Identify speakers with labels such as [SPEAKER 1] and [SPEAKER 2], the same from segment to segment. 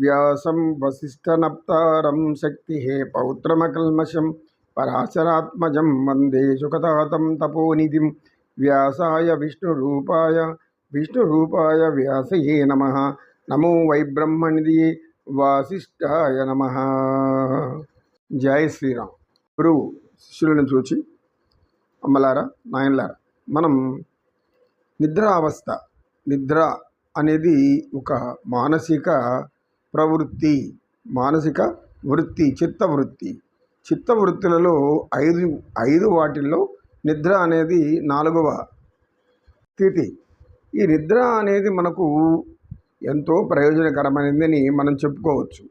[SPEAKER 1] వ్యాసం వసిష్ఠనప్తారం శక్తిహే పౌత్రమకల్మషం పరాశరాత్మజం వందే సుఖతాతం తపోనిధిం వ్యాసాయ విష్ణురూపాయ విష్ణురూపాయ వ్యాసయే నమ. నమో వై బ్రహ్మణిదియే వాసిష్ఠాయ నమ. జై శ్రీరామ్. గురువు శిష్యులను చూచి అమ్మలారా నాయనలారా మనం నిద్రావస్థ నిద్ర అనేది ఒక మానసిక ప్రవృత్తి మానసిక వృత్తి చిత్తవృత్తి చిత్తవృత్తులలో ఐదు ఐదు వాటిల్లో నిద్ర అనేది నాలుగవ స్థితి. ఈ నిద్ర అనేది మనకు ఎంతో ప్రయోజనకరమైనదని మనం చెప్పుకోవచ్చు.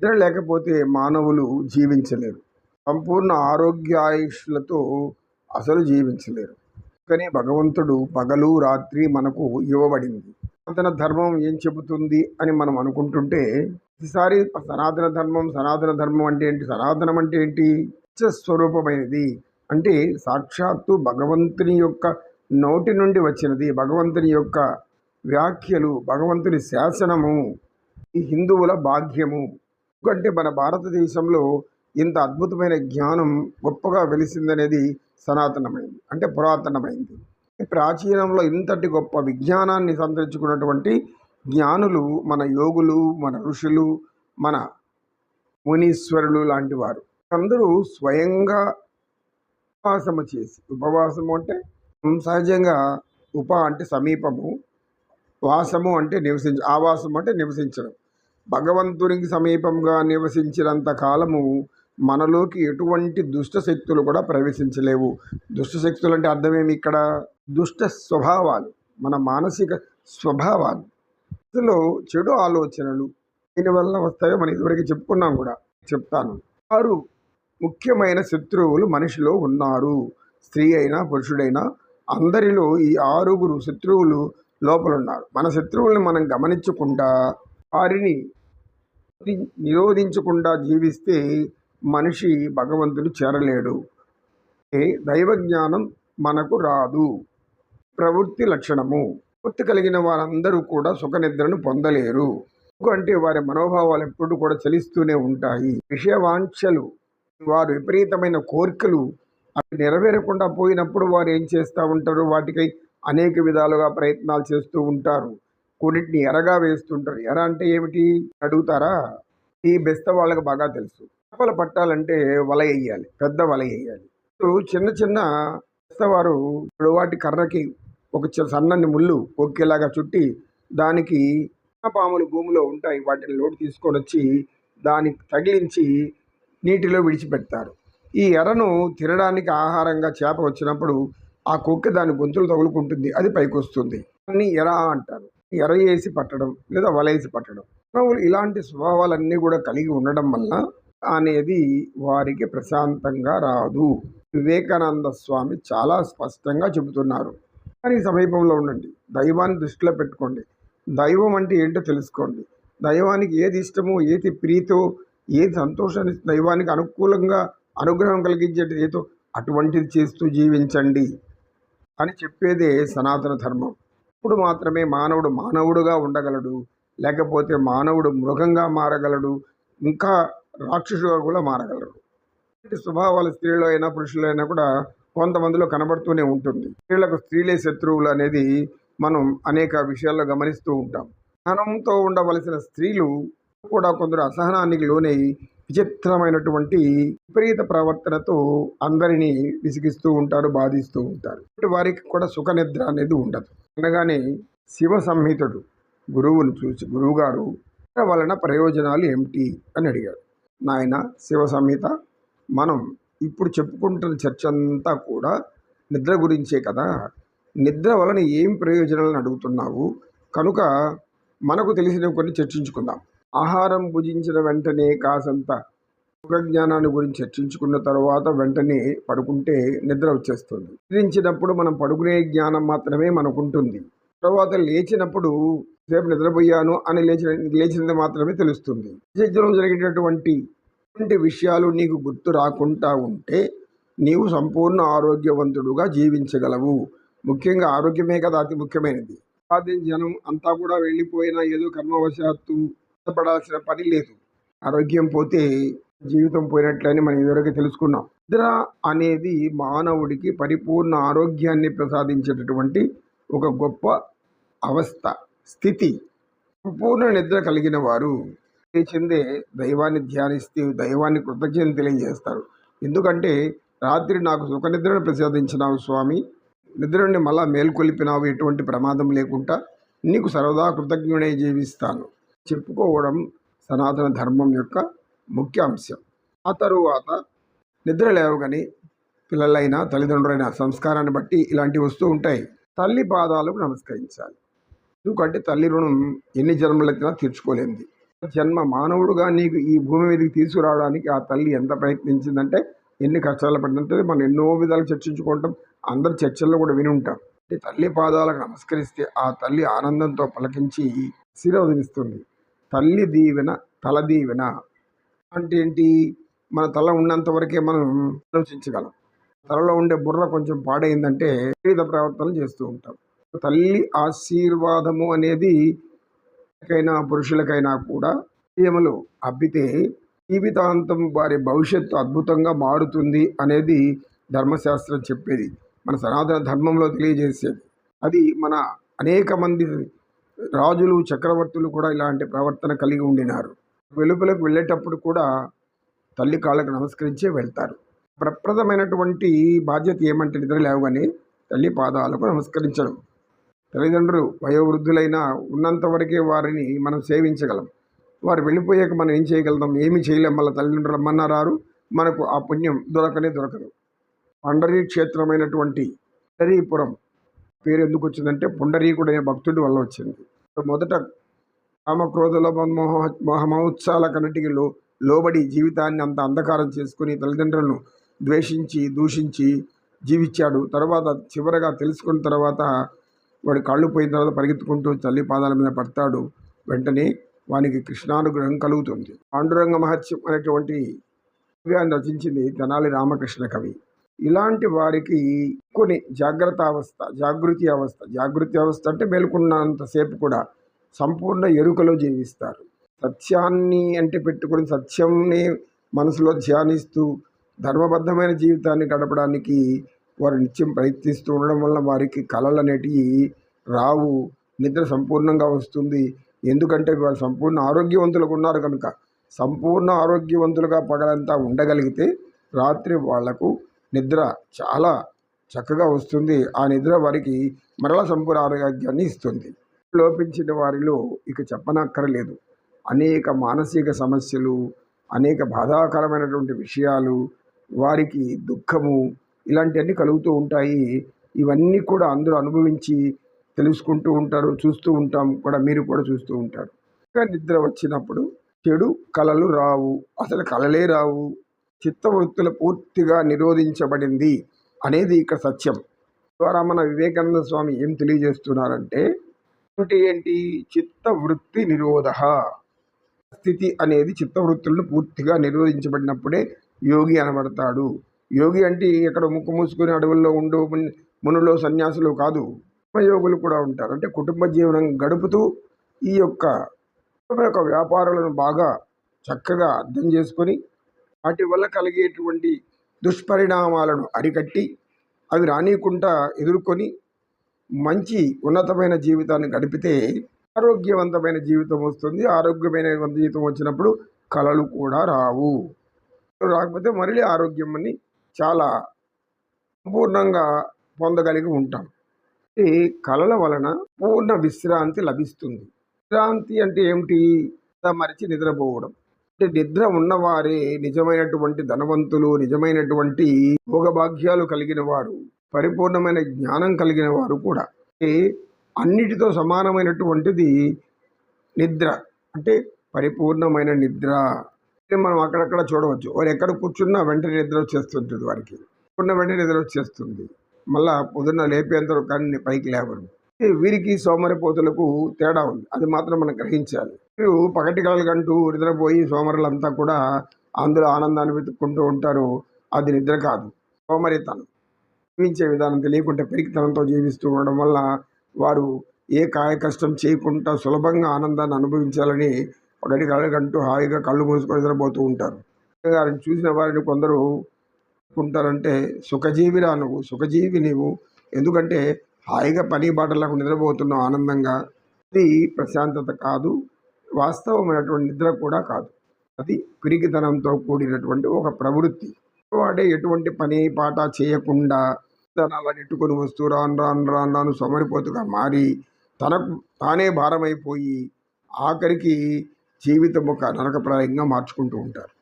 [SPEAKER 1] నిద్ర లేకపోతే మానవులు జీవించలేరు. సంపూర్ణ ఆరోగ్యాయుష్లతో అసలు జీవించలేరు. కానీ భగవంతుడు పగలు రాత్రి మనకు ఇవ్వబడింది. సనాతన ధర్మం ఏం చెబుతుంది అని మనం అనుకుంటుంటే ఈసారి సనాతన ధర్మం సనాతన ధర్మం అంటే ఏంటి సనాతనం అంటే ఏంటి స్వరూపమైనది అంటే సాక్షాత్తు భగవంతుని యొక్క నోటి నుండి వచ్చినది భగవంతుని యొక్క వ్యాఖ్యలు భగవంతుని శాసనము ఈ హిందువుల భాగ్యము. ఎందుకంటే మన భారతదేశంలో ఇంత అద్భుతమైన జ్ఞానం గొప్పగా వెలిసిందనేది సనాతనమైంది అంటే పురాతనమైంది. ప్రాచీనంలో ఇంతటి గొప్ప విజ్ఞానాన్ని సంతరించుకున్నటువంటి జ్ఞానులు మన యోగులు మన ఋషులు మన మునీశ్వరులు లాంటి వారు. అందరూ స్వయంగా ఉపవాసము చేసి ఉపవాసము అంటే సహజంగా ఉప అంటే సమీపము వాసము అంటే నివసించ ఆవాసము అంటే నివసించడం. భగవంతునికి సమీపంగా నివసించినంత కాలము మనలోకి ఎటువంటి దుష్ట శక్తులు కూడా ప్రవేశించలేవు. దుష్ట శక్తులు అంటే అర్థమేమి ఇక్కడ? దుష్ట స్వభావాలు మన మానసిక స్వభావాలు. ఇందులో చెడు ఆలోచనలు దీనివల్ల వస్తాయో మనం ఇదివరకు చెప్పుకున్నాం కూడా చెప్తాను. వారు ముఖ్యమైన శత్రువులు మనిషిలో ఉన్నారు. స్త్రీ అయినా పురుషుడైనా అందరిలో ఈ ఆరుగురు శత్రువులు లోపల ఉన్నారు మన శత్రువుల్ని మనం గమనించకుండా వారిని నిరోధించకుండా జీవిస్తే మనిషి భగవంతుడు చేరలేడు. దైవ జ్ఞానం మనకు రాదు. ప్రవృత్తి లక్షణము. వృత్తి కలిగిన వారందరూ కూడా సుఖనిద్రను పొందలేరు. ఎందుకంటే వారి మనోభావాలు ఎప్పుడు కూడా చలిస్తూనే ఉంటాయి. విషయవాంఛలు వారు విపరీతమైన కోరికలు అవి నెరవేరకుండా పోయినప్పుడు వారు ఏం చేస్తూ ఉంటారు? వాటికై అనేక విధాలుగా ప్రయత్నాలు చేస్తూ ఉంటారు. కొన్నిటిని ఎరగా వేస్తుంటారు. ఎర అంటే ఏమిటి? అడుగుతారా? ఈ బెస్త వాళ్ళకి బాగా తెలుసు. చేపలు పట్టాలంటే వల వేయాలి. పెద్ద వల వేయాలి. ఇప్పుడు చిన్న చిన్న బెస్తవారు వాటి కర్రకి ఒక సన్నని ముళ్ళు ఒకేలాగా చుట్టి దానికి పాములు భూమిలో ఉంటాయి. వాటిని లోటు తీసుకొని వచ్చి దానికి తగిలించి నీటిలో విడిచిపెడతారు. ఈ ఎరను తినడానికి ఆహారంగా చేప వచ్చినప్పుడు ఆ కుక్క దాని గొంతులు తగులుకుంటుంది. అది పైకొస్తుంది. దాన్ని ఎర అంటారు. ఎర వేసి పట్టడం లేదా వలేసి పట్టడం. మానవులు ఇలాంటి స్వభావాలన్నీ కూడా కలిగి ఉండడం వల్ల అనేది వారికి ప్రశాంతంగా రాదు. వివేకానంద స్వామి చాలా స్పష్టంగా చెబుతున్నారు. కానీ సమీపంలో ఉండండి. దైవాన్ని దృష్టిలో పెట్టుకోండి. దైవం అంటే ఏంటో తెలుసుకోండి. దైవానికి ఏది ఇష్టమో ఏది ప్రీతో ఏది సంతోషాన్ని దైవానికి అనుకూలంగా అనుగ్రహం కలిగించేది ఏదో అటువంటిది చేస్తూ జీవించండి అని చెప్పేదే సనాతన ధర్మం. ఇప్పుడు మాత్రమే మానవుడు మానవుడుగా ఉండగలడు లేకపోతే మానవుడు మృగంగా మారగలడు ఇంకా రాక్షసుగా కూడా మారగలడు. స్వభావాలు స్త్రీలో అయినా పురుషులైనా కూడా కొంతమందిలో కనబడుతూనే ఉంటుంది. స్త్రీలకు స్త్రీలే శత్రువులు అనేది మనం అనేక విషయాల్లో గమనిస్తూ ఉంటాం. సహనంతో ఉండవలసిన స్త్రీలు కూడా కొందరు అసహనానికి లోనై విచిత్రమైనటువంటి విపరీత ప్రవర్తనతో అందరినీ విసిగిస్తూ ఉంటారు బాధిస్తూ ఉంటారు. వారికి కూడా సుఖ నిద్ర అనేది ఉండదు. అనగానే శివ సంహితుడు గురువును చూసి గురువుగారు వలన ప్రయోజనాలు ఏమిటి? అని అడిగాడు. నాయన శివ సంహిత మనం ఇప్పుడు చెప్పుకుంటున్న చర్చ అంతా కూడా నిద్ర గురించే కదా. నిద్ర వలన ఏం ప్రయోజనాలను అడుగుతున్నావు? కనుక మనకు తెలిసిన కొన్ని చర్చించుకుందాం. ఆహారం భుజించిన వెంటనే కాసంత సుఖ జ్ఞానాన్ని గురించి చర్చించుకున్న తర్వాత వెంటనే పడుకుంటే నిద్ర వచ్చేస్తుంది. నిద్రించినప్పుడు మనం పడుకునే జ్ఞానం మాత్రమే మనకు ఉంటుంది తర్వాత లేచినప్పుడు సేపు నిద్రపోయాను అని లేచిన లేచినది మాత్రమే తెలుస్తుంది. శరీరంలో జరిగేటటువంటి ఇటువంటి విషయాలు నీకు గుర్తు రాకుండా ఉంటే నీవు సంపూర్ణ ఆరోగ్యవంతుడుగా జీవించగలవు. ముఖ్యంగా ఆరోగ్యమే కదా అతి ముఖ్యమైనది. జనం అంతా కూడా వెళ్ళిపోయినా ఏదో కర్మవశాత్తు పడాల్సిన పని లేదు. ఆరోగ్యం పోతే జీవితం పోయినట్లని మనం ఇదివరకు తెలుసుకున్నాం. నిద్ర అనేది మానవుడికి పరిపూర్ణ ఆరోగ్యాన్ని ప్రసాదించేటటువంటి ఒక గొప్ప అవస్థ స్థితి. సంపూర్ణ నిద్ర కలిగిన వారు లేచిందే దైవాన్ని ధ్యానిస్తూ దైవాన్ని కృతజ్ఞత తెలియజేస్తారు. ఎందుకంటే రాత్రి నాకు సుఖ నిద్రను ప్రసాదించినావు స్వామి. నిద్రని మళ్ళా మేల్కొలిపినావు ఎటువంటి ప్రమాదం లేకుండా నీకు సర్వదా కృతజ్ఞుడై జీవిస్తాను. చెప్పుకోవడం సనాతన ధర్మం యొక్క ముఖ్య అంశం. ఆ తరువాత నిద్ర లేవగానే పిల్లలైనా తల్లిదండ్రులైన సంస్కారాన్ని బట్టి ఇలాంటివి వస్తూ ఉంటాయి. తల్లి పాదాలకు నమస్కరించాలి. ఎందుకంటే తల్లి రుణం ఎన్ని జన్మలెత్తినా తీర్చుకోలేంది జన్మ మానవుడుగా నీకు ఈ భూమి మీదకి తీసుకురావడానికి ఆ తల్లి ఎంత ప్రయత్నించిందంటే ఎన్ని కష్టాలు పడిందంటే మనం ఎన్నో విధాలు చర్చించుకుంటాం. అందరి చర్చల్లో కూడా విని ఉంటాం. అంటే తల్లి పాదాలకు నమస్కరిస్తే ఆ తల్లి ఆనందంతో పలకించి శిరోధనిస్తుంది తల్లి దీవెన తల దీవెన అంటే ఏంటి? మన తల ఉన్నంత వరకే మనం ఆలోచించగలం. తలలో ఉండే బుర్ర కొంచెం పాడైందంటే వివిధ ప్రవర్తనలు చేస్తూ ఉంటాం. తల్లి ఆశీర్వాదము అనేది స్త్రీలకైనా పురుషులకైనా కూడా ప్రేమలు అబ్బితే జీవితాంతం వారి భవిష్యత్తు అద్భుతంగా మారుతుంది అనేది ధర్మశాస్త్రం చెప్పేది. మన సనాతన ధర్మంలో తెలియజేసేది. అది మన అనేక మంది రాజులు చక్రవర్తులు కూడా ఇలాంటి ప్రవర్తన కలిగి ఉండినారు. వెలుపలకు వెళ్ళేటప్పుడు కూడా తల్లి కాళ్ళకు నమస్కరించే వెళ్తారు. ప్రప్రదమైనటువంటి బాధ్యత ఏమంటే నిద్ర లేవగానే తల్లి పాదాలకు నమస్కరించడం. తల్లిదండ్రులు వయోవృద్ధులైనా ఉన్నంత వరకే వారిని మనం సేవించగలం. వారు వెళ్ళిపోయాక మనం ఏం చేయగలుగుతాం? ఏమి చేయలేం. మళ్ళీ తల్లిదండ్రులు రమ్మన్నారారు. మనకు ఆ పుణ్యం దొరకనే దొరకదు. పండరీ క్షేత్రమైనటువంటి పండరీపురం పేరు ఎందుకు వచ్చిందంటే పుండరీకుడు అనే భక్తుడి వల్ల వచ్చింది. మొదట కామక్రోధుల మోహ మోహమోత్సాల కన్నిటికి లోబడి జీవితాన్ని అంత అంధకారం చేసుకుని తల్లిదండ్రులను ద్వేషించి దూషించి జీవించాడు. తర్వాత చివరగా తెలుసుకున్న తర్వాత వాడు కాళ్ళు పోయిన తర్వాత పరిగెత్తుకుంటూ తల్లి పాదాల మీద పడతాడు. వెంటనే వానికి కృష్ణానుగ్రహం కలుగుతుంది. పాండురంగ మహత్యం అనేటువంటి కావ్యాన్ని రచించింది తెనాలి రామకృష్ణ కవి. ఇలాంటి వారికి కొన్ని జాగ్రత్త అవస్థ జాగృతి అవస్థ జాగృతి అవస్థ అంటే మేలుకున్నంతసేపు కూడా సంపూర్ణ ఎరుకలో జీవిస్తారు. సత్యాన్ని అంటే పెట్టుకుని సత్యంని మనసులో ధ్యానిస్తూ ధర్మబద్ధమైన జీవితాన్ని గడపడానికి వారు నిత్యం ప్రయత్నిస్తూ ఉండడం వల్ల వారికి కళలు అనేటివి రావు. నిద్ర సంపూర్ణంగా వస్తుంది. ఎందుకంటే వారు సంపూర్ణ ఆరోగ్యవంతులుగా ఉన్నారు కనుక సంపూర్ణ ఆరోగ్యవంతులుగా పగలంతా ఉండగలిగితే రాత్రి వాళ్ళకు నిద్ర చాలా చక్కగా వస్తుంది. ఆ నిద్ర వారికి మరల సంపూర్ణ ఆరోగ్యాన్ని ఇస్తుంది. లోపించిన వారిలో ఇక చెప్పనక్కరలేదు. అనేక మానసిక సమస్యలు అనేక బాధాకరమైనటువంటి విషయాలు వారికి దుఃఖము ఇలాంటివన్నీ కలుగుతూ ఉంటాయి. ఇవన్నీ కూడా అందరూ అనుభవించి తెలుసుకుంటూ ఉంటారు చూస్తూ ఉంటాం కూడా మీరు కూడా చూస్తూ ఉంటారు. ఇంకా నిద్ర వచ్చినప్పుడు చెడు కళలు రావు. అసలు కళలే రావు. చిత్తవృత్తులు పూర్తిగా నిరోధించబడింది అనేది ఇక్కడ సత్యం. ద్వారా మన వివేకానంద స్వామి ఏం తెలియజేస్తున్నారంటే అంటే ఏంటి? చిత్తవృత్తి నిరోధ. స్థితి అనేది చిత్తవృత్తులను పూర్తిగా నిరోధించబడినప్పుడే యోగి అనబడతాడు. యోగి అంటే ఎక్కడ ముక్కు మూసుకొని అడవుల్లో ఉండు మునులో సన్యాసులు కాదు. యోగులు కూడా ఉంటారు. అంటే కుటుంబ జీవనం గడుపుతూ ఈ యొక్క యొక్క వ్యాపారాలను బాగా చక్కగా అర్థం చేసుకొని వాటి వల్ల కలిగేటువంటి దుష్పరిణామాలను అరికట్టి అవి రానియకుండా ఎదుర్కొని మంచి ఉన్నతమైన జీవితాన్ని గడిపితే ఆరోగ్యవంతమైన జీవితం వస్తుంది. ఆరోగ్యమైన జీవితం వచ్చినప్పుడు కళలు కూడా రావు. రాకపోతే మరలి ఆరోగ్యం అని చాలా సంపూర్ణంగా పొందగలిగి ఉంటాం. ఈ కళల వలన పూర్ణ విశ్రాంతి లభిస్తుంది. విశ్రాంతి అంటే ఏమిటి? మరిచి నిద్రపోవడం. అంటే నిద్ర ఉన్నవారే నిజమైనటువంటి ధనవంతులు నిజమైనటువంటి భోగభాగ్యాలు కలిగిన వారు పరిపూర్ణమైన జ్ఞానం కలిగిన వారు కూడా. అన్నిటితో సమానమైనటువంటిది నిద్ర. అంటే పరిపూర్ణమైన నిద్ర. మనం అక్కడక్కడ చూడవచ్చు. వారు ఎక్కడ కూర్చున్నా వెంటనే నిద్ర వచ్చేస్తుంటుంది వారికి. ఉన్న వెంటనే నిద్ర వచ్చేస్తుంది. మళ్ళా పొద్దున్న లేపేంతరం కానీ పైకి లేవరు. వీరికి సోమరిపోతులకు తేడా ఉంది. అది మాత్రం మనం గ్రహించాలి. వీరు పగటి కలగంటూ నిద్రపోయి సోమరులంతా కూడా అందులో ఆనందాన్ని వెతుక్కుంటూ ఉంటారు. అది నిద్ర కాదు. సోమరితనం. జీవించే విధానం తెలియకుండా పెరిగితనంతో జీవిస్తూ ఉండడం వల్ల వారు ఏ కాయ కష్టం చేయకుండా సులభంగా ఆనందాన్ని అనుభవించాలని ఒకటి కళ్ళకంటూ హాయిగా కళ్ళు మూసుకొని నిద్రపోతూ ఉంటారు. గారిని చూసిన వారిని కొందరు ఉంటారంటే సుఖజీవిరా నువ్వు సుఖజీవి నీవు. ఎందుకంటే హాయిగా పని బాటలకు నిద్రపోతున్నావు ఆనందంగా. అది ప్రశాంతత కాదు వాస్తవమైనటువంటి నిద్ర కూడా కాదు. అది పిరికితనంతో కూడినటువంటి ఒక ప్రవృత్తి. వాడే ఎటువంటి పని పాట చేయకుండా అలా నెట్టుకొని వస్తూ రాను రాను రాను రాను సోమరిపోతుగా మారి తనకు తానే భారమైపోయి ఆఖరికి జీవితం ఒక నరకప్రాయంగా మార్చుకుంటూ ఉంటారు.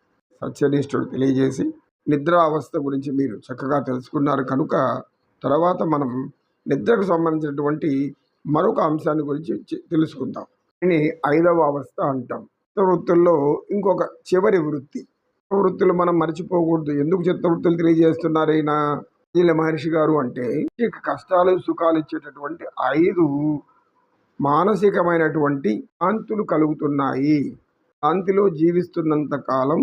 [SPEAKER 1] సత్యనిష్ఠుడు తెలియజేసి నిద్ర అవస్థ గురించి మీరు చక్కగా తెలుసుకున్నారు. కనుక తర్వాత మనం నిద్రకు సంబంధించినటువంటి మరొక అంశాన్ని గురించి తెలుసుకుందాం. దీని ఐదవ అవస్థ అంటాం. వృత్తుల్లో ఇంకొక చివరి వృత్తి. వృత్తులు మనం మర్చిపోకూడదు. ఎందుకు చిత్త వృత్తులు తెలియజేస్తున్నారు ఈయన మహర్షి గారు అంటే కష్టాలు సుఖాలు ఇచ్చేటటువంటి ఐదు మానసికమైనటువంటి శాంతులు కలుగుతున్నాయి. శాంతిలో జీవిస్తున్నంత కాలం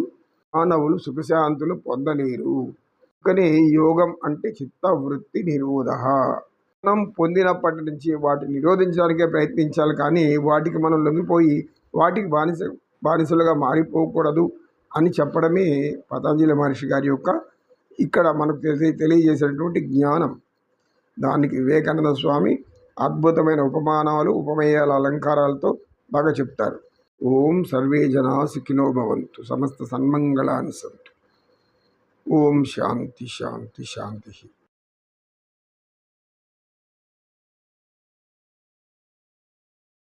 [SPEAKER 1] మానవులు సుఖశాంతులు పొందలేరు. కానీ యోగం అంటే చిత్తవృత్తి నిరోధ. మనం పొందినప్పటి నుంచి వాటిని నిరోధించడానికే ప్రయత్నించాలి కానీ వాటికి మనం లొంగిపోయి వాటికి బానిస బానిసలుగా మారిపోకూడదు అని చెప్పడమే పతంజలి మహర్షి గారి యొక్క ఇక్కడ మనకు తెలియ తెలియజేసినటువంటి జ్ఞానం. దానికి వివేకానంద స్వామి అద్భుతమైన ఉపమానాలు ఉపమేయాల అలంకారాలతో బాగా చెప్తారు. ఓం సర్వే జనా సుఖినో భవంతు సమస్త సన్మంగళాన్ని సంతు. ఓం శాంతి శాంతి శాంతి.